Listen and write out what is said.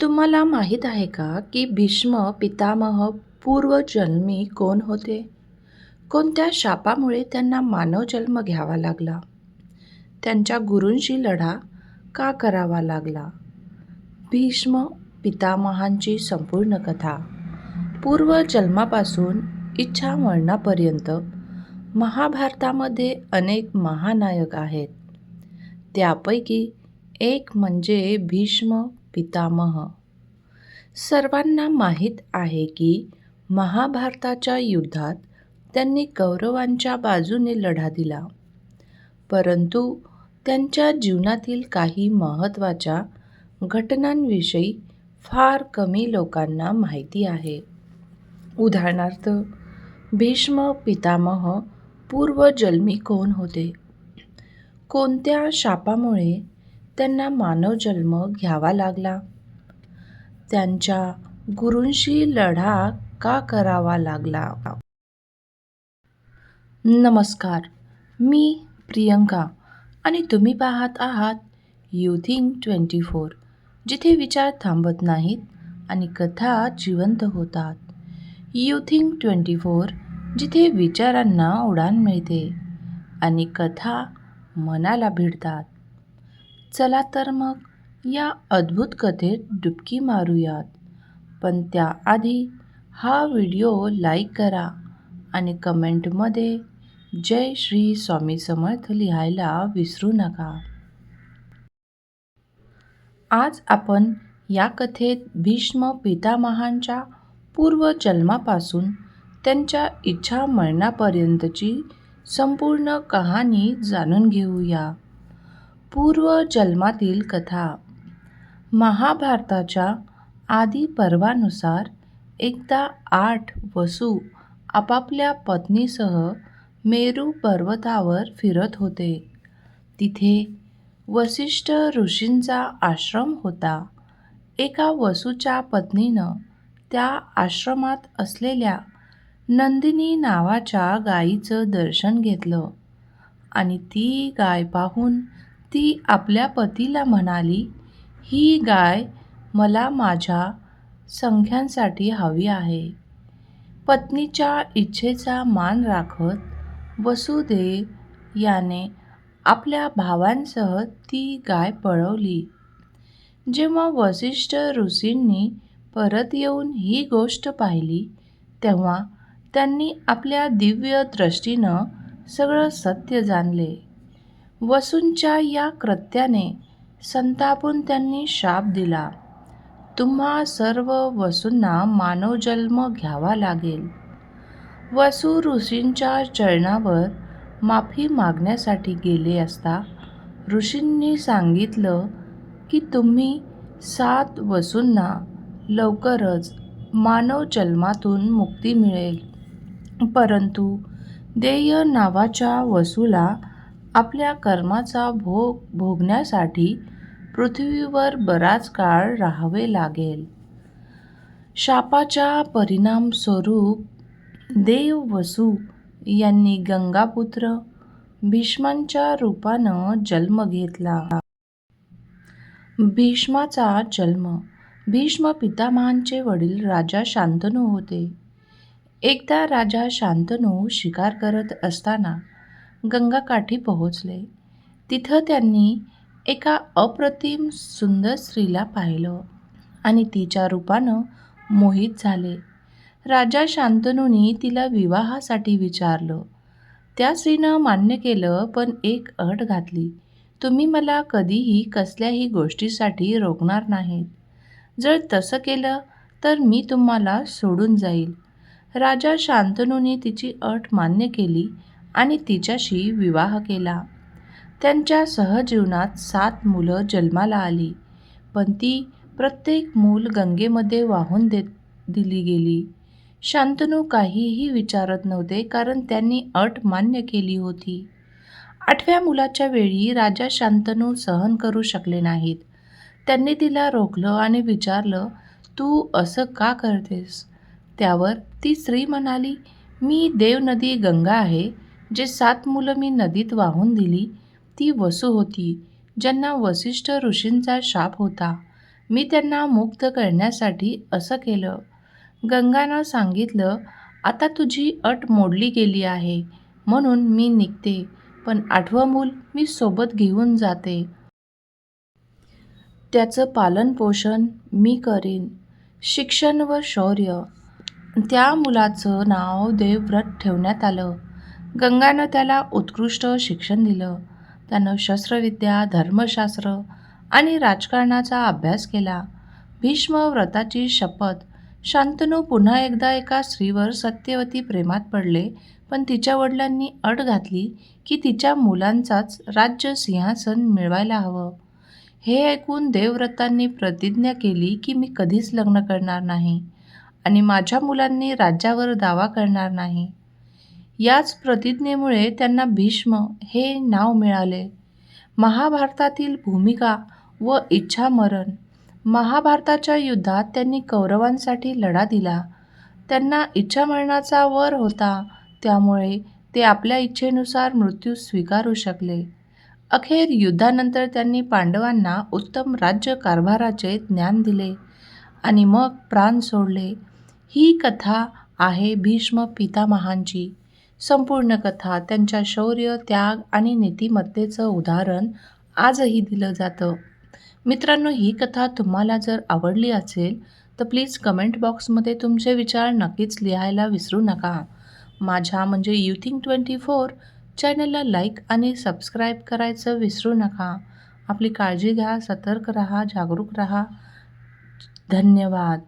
तुम्हाला माहीत आहे का की भीष्म पितामह पूर्वजन्मी कोण होते? कोणत्या शापामुळे त्यांना मानव जन्म घ्यावा लागला? त्यांच्या गुरूंशी लढा का करावा लागला? भीष्म पितामहांची संपूर्ण कथा. पूर्वजन्मापासून इच्छा मरणापर्यंत महाभारतामध्ये अनेक महानायक आहेत. त्यापैकी एक म्हणजे भीष्म पितामह. सर्वांना माहीत आहे की महाभारताच्या युद्धात त्यांनी कौरवांच्या बाजूने लढा दिला. परंतु त्यांच्या जीवनातील काही महत्त्वाच्या घटनांविषयी फार कमी लोकांना माहिती आहे. उदाहरणार्थ भीष्म पितामह पूर्वजन्मी कोण होते? कोणत्या शापामुळे त्यांना मानव जन्म घ्यावा लागला. त्यांच्या गुरूंशी लढा का करावा लागला? नमस्कार मी प्रियंका आणि तुम्ही पाहत आहात युथिंग ट्वेंटी फोर जिथे विचार थांबत नाहीत आणि कथा जिवंत होतात. युथिंग ट्वेंटी फोर जिथे विचारांना उडान मिळते आणि कथा मनाला भिडतात. चला तर मग या अद्भुत कथेत डुबकी मारूयात. पण त्याआधी हा व्हिडिओ लाईक करा आणि कमेंटमध्ये जय श्री स्वामी समर्थ लिहायला विसरू नका. आज आपण या कथेत भीष्म पितामहांच्या पूर्वजन्मापासून त्यांच्या इच्छा मरणापर्यंतची संपूर्ण कहाणी जाणून घेऊया. पूर्वजन्मातील कथा. महाभारताच्या आदी पर्वानुसार एकदा आठ वसू आपापल्या पत्नीसह मेरू पर्वतावर फिरत होते. तिथे वसिष्ठ ऋषींचा आश्रम होता. एका वसूच्या पत्नीनं त्या आश्रमात असलेल्या नंदिनी नावाच्या गायीचं दर्शन घेतलं आणि ती गाय पाहून ती आपल्या पतीला म्हणाली ही गाय मला माझ्या संख्यांसाठी हवी आहे. पत्नीच्या इच्छेचा मान राखत वसुदेव याने आपल्या भावांसह ती गाय पळवली. जेव्हा वसिष्ठ ऋषींनी परत येऊन ही गोष्ट पाहिली तेव्हा त्यांनी आपल्या दिव्य दृष्टीनं सगळं सत्य जाणले. वसूंच्या या कृत्याने संतापून त्यांनी शाप दिला. तुम्हा सर्व वसूंना मानवजन्म घ्यावा लागेल. वसू ऋषींच्या चरणावर माफी मागण्यासाठी गेले असता ऋषींनी सांगितलं की तुम्ही सात वसूंना लवकरच मानव जन्मातून मुक्ती मिळेल. परंतु देय नावाच्या वसूला आपल्या कर्माचा भोग भोगण्यासाठी पृथ्वीवर बराच काळ राहावे लागेल. शापाच्या परिणामस्वरूप देव वसू यांनी गंगापुत्र भीष्मांच्या रूपानं जन्म घेतला. भीष्माचा जन्म भीष्म पितामहांचे वडील राजा शांतनू होते. एकदा राजा शांतनू शिकार करत असताना गंगाकाठी पोहोचले. तिथं त्यांनी एका अप्रतिम सुंदर स्त्रीला पाहिलं आणि तिच्या रूपानं मोहित झाले. राजा शांतनूनी तिला विवाहासाठी विचारलं. त्या स्त्रीनं मान्य केलं पण एक अट घातली. तुम्ही मला कधीही कसल्याही गोष्टीसाठी रोखणार नाहीत. जर तसं केलं तर मी तुम्हाला सोडून जाईल. राजा शांतनूने तिची अट मान्य केली आणि तिच्याशी विवाह केला. त्यांच्या सहजीवनात सात मुलं जन्माला आली पण ती प्रत्येक मूल गंगेमध्ये वाहून देत दिली गेली. शांतनू काहीही विचारत नव्हते कारण त्यांनी अट मान्य केली होती. आठव्या मुलाच्या वेळी राजा शांतनू सहन करू शकले नाहीत. त्यांनी तिला रोखलं आणि विचारलं तू असं का करतेस? त्यावर ती स्त्री म्हणाली मी देव नदी गंगा आहे जे सात मुलं मी नदीत वाहून दिली ती वसू होती ज्यांना वसिष्ठ ऋषींचा शाप होता. मी त्यांना मुक्त करण्यासाठी असं केलं. गंगानं सांगितलं आता तुझी अट मोडली गेली आहे म्हणून मी निघते पण आठवं मूल मी सोबत घेऊन जाते. त्याचं पालनपोषण मी करीन शिक्षण व शौर्य. त्या मुलाचं नाव देवव्रत ठेवण्यात आलं. गंगानं त्याला उत्कृष्ट शिक्षण दिलं. त्यानं शस्त्रविद्या धर्मशास्त्र आणि राजकारणाचा अभ्यास केला. भीष्म व्रताची शपथ. शांतनू पुन्हा एकदा एका स्त्रीवर सत्यवती प्रेमात पडले पण तिच्या वडिलांनी अट घातली की तिच्या मुलांचाच राज्य सिंहासन मिळवायला हवं. हे ऐकून देवव्रतांनी प्रतिज्ञा केली की मी कधीच लग्न करणार नाही आणि माझ्या मुलांनी राज्यावर दावा करणार नाही. याच प्रतिज्ञेमुळे त्यांना भीष्म हे नाव मिळाले. महाभारतातील भूमिका व इच्छामरण. महाभारताच्या युद्धात त्यांनी कौरवांसाठी लढा दिला. त्यांना इच्छामरणाचा वर होता. त्यामुळे ते आपल्या इच्छेनुसार मृत्यू स्वीकारू शकले. अखेर युद्धानंतर त्यांनी पांडवांना उत्तम राज्यकारभाराचे ज्ञान दिले आणि मग प्राण सोडले. ही कथा आहे भीष्म पितामहांची. संपूर्ण कथा त्यांच्या शौर्य त्याग आणि नीतिमत्तेचं उदाहरण आजही दिलं जातं. मित्रांनो ही कथा तुम्हाला जर आवडली असेल तर प्लीज कमेंट बॉक्समध्ये तुमचे विचार नक्कीच लिहायला विसरू नका. माझ्या म्हणजे युथिंग ट्वेंटी फोर चॅनलला लाईक आणि सबस्क्राईब करायचं विसरू नका. आपली काळजी घ्या सतर्क राहा जागरूक राहा. धन्यवाद.